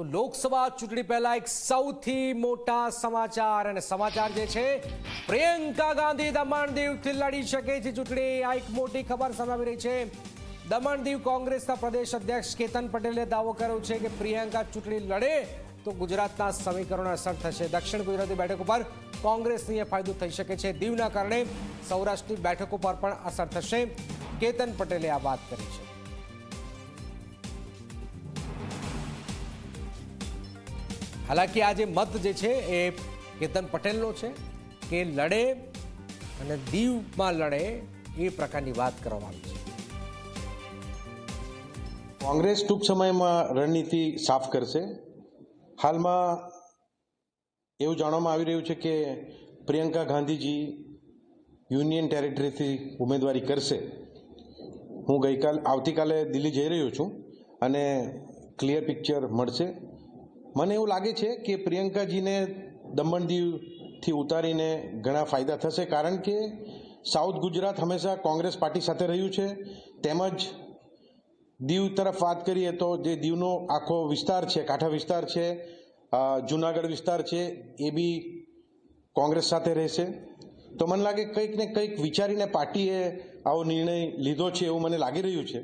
તો લોકસભા ચૂંટણી પહેલા એક સૌથી મોટા સમાચાર અને સમાચાર જે છે, પ્રિયંકા ગાંધી દમણ દીવથી લડી શકે છે ચૂંટણી. આ એક મોટી ખબર સામે આવી રહી છે. દમણ દીવ કોંગ્રેસના પ્રદેશ અધ્યક્ષ કેતન પટેલે દાવો કર્યો છે કે પ્રિયંકા ચૂંટણી લડે તો ગુજરાતના સમીકરણો અસર થશે. દક્ષિણ ગુજરાતી બેઠક ઉપર કોંગ્રેસની ફાયદો થઈ શકે છે. દીવના કારણે સૌરાષ્ટ્રની બેઠકો પર પણ અસર થશે. કેતન પટેલે આ વાત કરી છે. હાલાકી આ જે મત જે છે એ કેતન પટેલનો છે કે લડે અને દીવમાં લડે એ પ્રકારની વાત કરવામાં આવી છે. કોંગ્રેસ ટૂંક સમયમાં રણનીતિ સાફ કરશે. હાલમાં એવું જાણવામાં આવી રહ્યું છે કે પ્રિયંકા ગાંધીજી યુનિયન ટેરેટરીથી ઉમેદવારી કરશે. હું ગઈકાલ, આવતીકાલે દિલ્હી જઈ રહ્યો છું અને ક્લિયર પિક્ચર મળશે. મને એવું લાગે છે કે પ્રિયંકાજીને દમણ દીવથી ઉતારીને ઘણા ફાયદા થશે, કારણ કે સાઉથ ગુજરાત હંમેશા કોંગ્રેસ પાર્ટી સાથે રહ્યું છે. તેમજ દીવ તરફ વાત કરીએ તો જે દીવનો આખો વિસ્તાર છે, કાંઠા વિસ્તાર છે જુનાગઢ વિસ્તાર છે, એ બી કોંગ્રેસ સાથે રહેશે. તો મને લાગે કંઈક ને કંઈક વિચારીને પાર્ટીએ આવો નિર્ણય લીધો છે એવું મને લાગી રહ્યું છે.